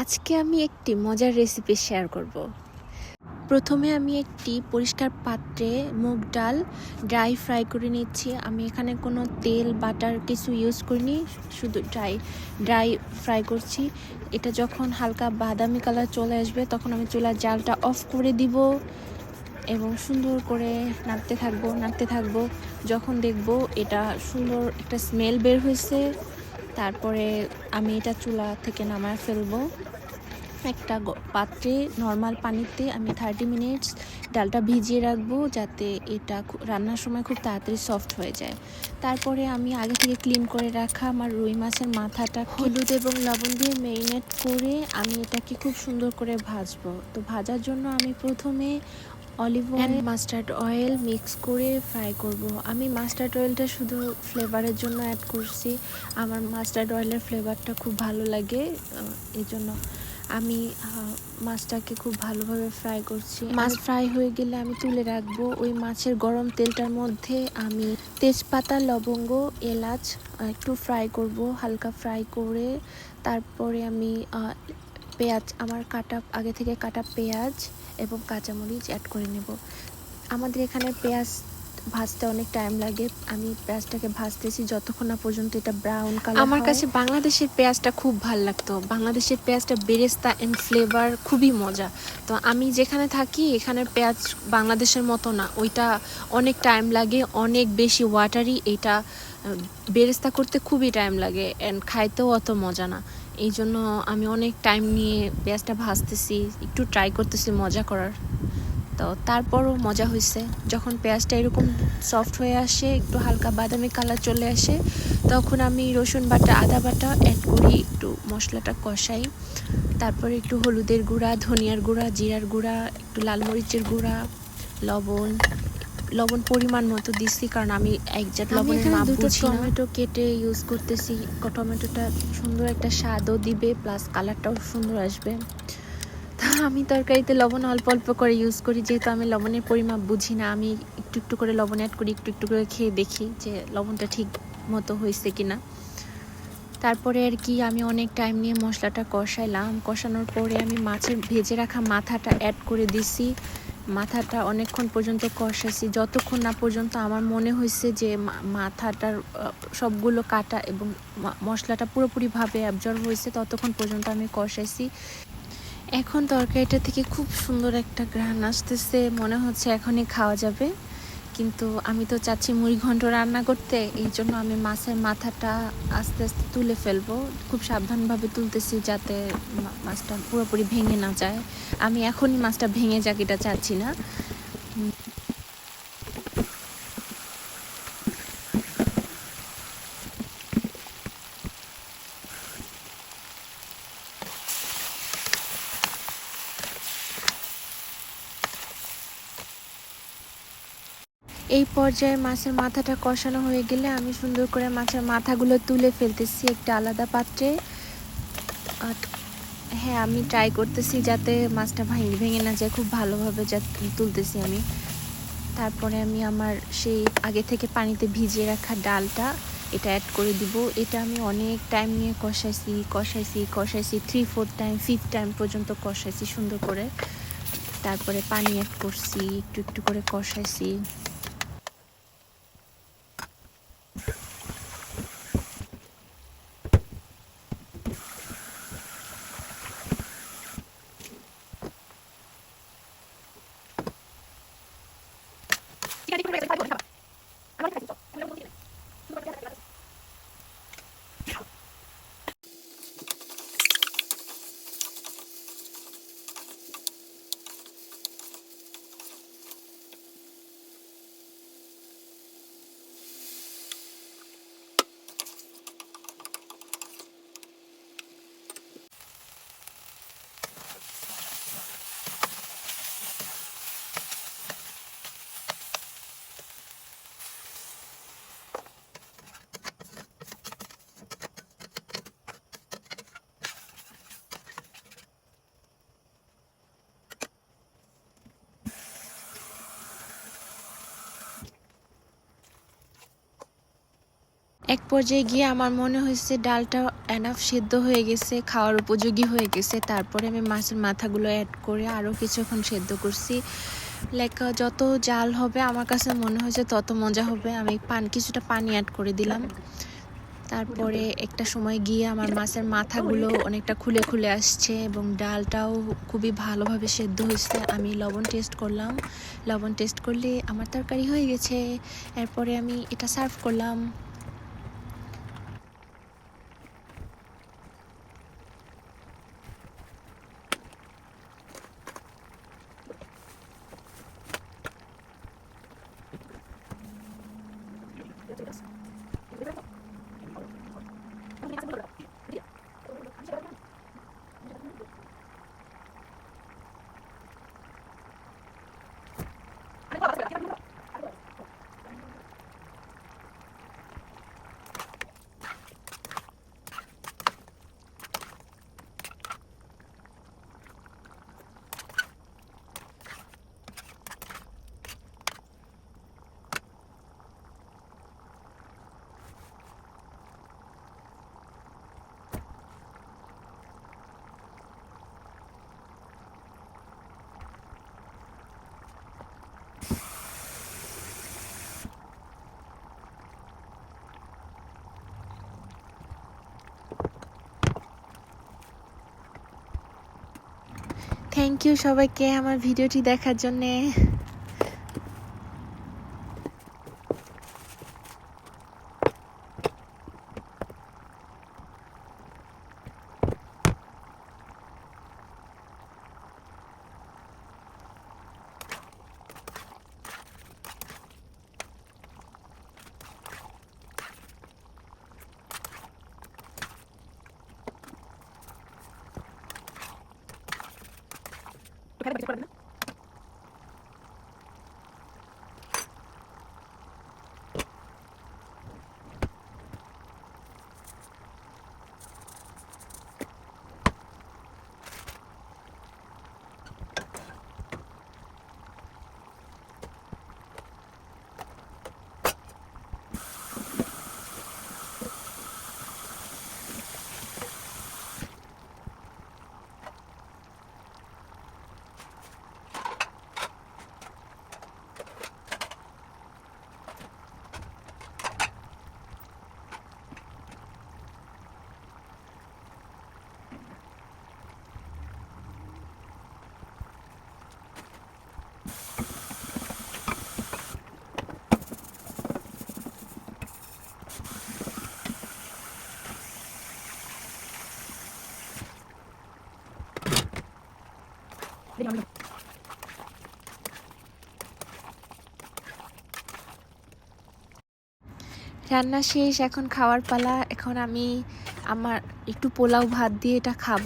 আজকে আমি একটি মজার রেসিপি শেয়ার করব। প্রথমে আমি একটি পরিষ্কার পাত্রে মুগ ডাল ড্রাই ফ্রাই করে নিচ্ছি। আমি এখানে কোনো তেল, বাটার কিছু ইউজ করিনি, শুধু ড্রাই ড্রাই ফ্রাই করছি। এটা যখন হালকা বাদামি কালার চলে আসবে, তখন আমি চুলার জালটা অফ করে দিব এবং সুন্দর করে নাড়তে থাকব নাড়তে থাকব। যখন দেখব এটা সুন্দর একটা স্মেল বের হয়েছে। তারপরে আমি এটা চুলা থেকে নামায় ফেলব। একটা পাত্রে নর্মাল পানিতে আমি থার্টি মিনিটস ডালটা ভিজিয়ে রাখব যাতে এটা রান্নার সময় খুব তাড়াতাড়ি সফট হয়ে যায়। তারপরে আমি আগে থেকে ক্লিন করে রাখা আমার রুই মাছের মাথাটা হলুদ এবং লবণ দিয়ে মেরিনেট করে আমি এটাকে খুব সুন্দর করে ভাজবো। তো ভাজার জন্য আমি প্রথমে olive oil mustard oil mix করে ফ্রাই করব। আমি মাস্টার্ড অয়েলটা শুধু ফ্লেভারের জন্য অ্যাড করছি। আমার মাস্টার্ড অয়েলের ফ্লেভারটা খুব ভালো লাগে এই জন্য আমি মাছটাকে খুব ভালোভাবে ফ্রাই করছি। মাছ ফ্রাই হয়ে গেলে আমি তুলে রাখব ওই মাছের গরম তেলটার মধ্যে। আমি তেজপাতা লবঙ্গ এলাচ একটু ফ্রাই করব হালকা ফ্রাই করে। তারপরে আমি পেঁয়াজ আমার কাটা আগে থেকে কাটা পেঁয়াজ এবং কাঁচামরিচ অ্যাড করে নেব। আমাদের এখানে পেঁয়াজ ভাজতে অনেক টাইম লাগে। আমি পেঁয়াজটাকে ভাজতেছি যতক্ষণ না পর্যন্ত এটা ব্রাউন কালার আমার কাছে বাংলাদেশের পেঁয়াজটা খুব ভালো লাগতো। বাংলাদেশের পেঁয়াজটা বেরেস্তা অ্যান্ড ফ্লেভার খুবই মজা। তো আমি যেখানে থাকি এখানে পেঁয়াজ বাংলাদেশের মতো না। ওইটা অনেক টাইম লাগে অনেক বেশি ওয়াটারি এটা বেরেস্তা করতে খুবই টাইম লাগে অ্যান্ড খাইতেও অত মজা না। এই জন্য আমি অনেক টাইম নিয়ে পেঁয়াজটা ভাজতেছি, একটু ট্রাই করতেছি মজা করার। তো তারপরও মজা হয়েছে যখন পেঁয়াজটা এরকম সফট হয়ে আসে, একটু হালকা বাদামি কালার চলে আসে, তখন আমি রসুন বাটা, আদা বাটা অ্যাড করি, একটু মশলাটা কষাই। তারপরে একটু হলুদের গুঁড়া, ধনিয়ার গুঁড়া, জিরার গুঁড়া, একটু লাল মরিচের গুঁড়া, লবণ লবণ পরিমাণ মতো দিচ্ছি কারণ আমি একজাট লবণের মাপ বুঝি না। টমেটো কেটে ইউজ করতেছি। টমেটোটা সুন্দর একটা স্বাদও দিবে প্লাস কালারটাও সুন্দর আসবে। তা আমি তরকারিতে লবণ অল্প অল্প করে ইউজ করি যেহেতু আমি লবণের পরিমাপ বুঝি না আমি একটু একটু করে লবণ অ্যাড করি একটু একটু করে খেয়ে দেখি যে লবণটা ঠিক মতো হয়েছে কিনা। তারপরে আর কি আমি অনেক টাইম নিয়ে মশলাটা কষাইলাম। কষানোর পরে আমি মাছের ভেজে রাখা মাথাটা অ্যাড করে দিছি। মাথাটা অনেকক্ষণ পর্যন্ত কষাইছি। যতক্ষণ না পর্যন্ত আমার মনে হয়েছে যে মাথাটার সবগুলো কাটা এবং মশলাটা পুরোপুরিভাবে অ্যাবজর্ব হয়েছে ততক্ষণ পর্যন্ত আমি কষাইছি। এখন তরকারিটা থেকে খুব সুন্দর একটা ঘ্রাণ আসতেছে, মনে হচ্ছে এখনই খাওয়া যাবে। কিন্তু আমি তো চাচ্ছি মুড়ি ঘন্ট রান্না করতে, এই জন্য আমি মাছের মাথাটা আস্তে আস্তে তুলে ফেলব। খুব সাবধানভাবে তুলতেছি যাতে মাছটা পুরোপুরি ভেঙে না যায়। আমি এখনই মাছটা ভেঙে যাক, এটা চাচ্ছি না। এই পর্যায়ে মাছের মাথাটা কষানো হয়ে গেলে আমি সুন্দর করে মাছের মাথাগুলো তুলে ফেলতেছি একটা আলাদা পাত্রে। হ্যাঁ আমি ট্রাই করতেছি যাতে মাছটা ভেঙে ভেঙে না যায়। খুব ভালোভাবে যা তুলতেছি আমি। তারপরে আমি আমার সেই আগে থেকে পানিতে ভিজিয়ে রাখা ডালটা এটা অ্যাড করে দিব। এটা আমি অনেক টাইম নিয়ে কষাইছি কষাইছি কষাইছি three four time five time পর্যন্ত কষাইছি সুন্দর করে। তারপরে পানি অ্যাড করছি, একটু একটু করে কষাইছি। এক পর্যায়ে গিয়ে আমার মনে হয়েছে ডালটা এনাফ সিদ্ধ হয়ে গেছে, খাওয়ার উপযোগী হয়ে গেছে। তারপরে আমি মাছের মাথাগুলো অ্যাড করে আরও কিছুক্ষণ সেদ্ধ করছি। লাইক যত জাল হবে আমার কাছে মনে হয়েছে তত মজা হবে। আমি পান, কিছুটা পানি অ্যাড করে দিলাম। তারপরে একটা সময় গিয়ে আমার মাছের মাথাগুলো অনেকটা খুলে খুলে আসছে এবং ডালটাও খুবই ভালোভাবে সেদ্ধ হয়েছে। আমি লবণ টেস্ট করলাম। লবণ টেস্ট করলে আমার তরকারি হয়ে গেছে। এরপরে আমি এটা সার্ভ করলাম। থ্যাংক ইউ সবাইকে আমার ভিডিওটি দেখার জন্যে। participar. রান্না শেষ এখন খাওয়ার পালা এখন আমি আমার একটু পোলাও ভাত দিয়ে এটা খাব।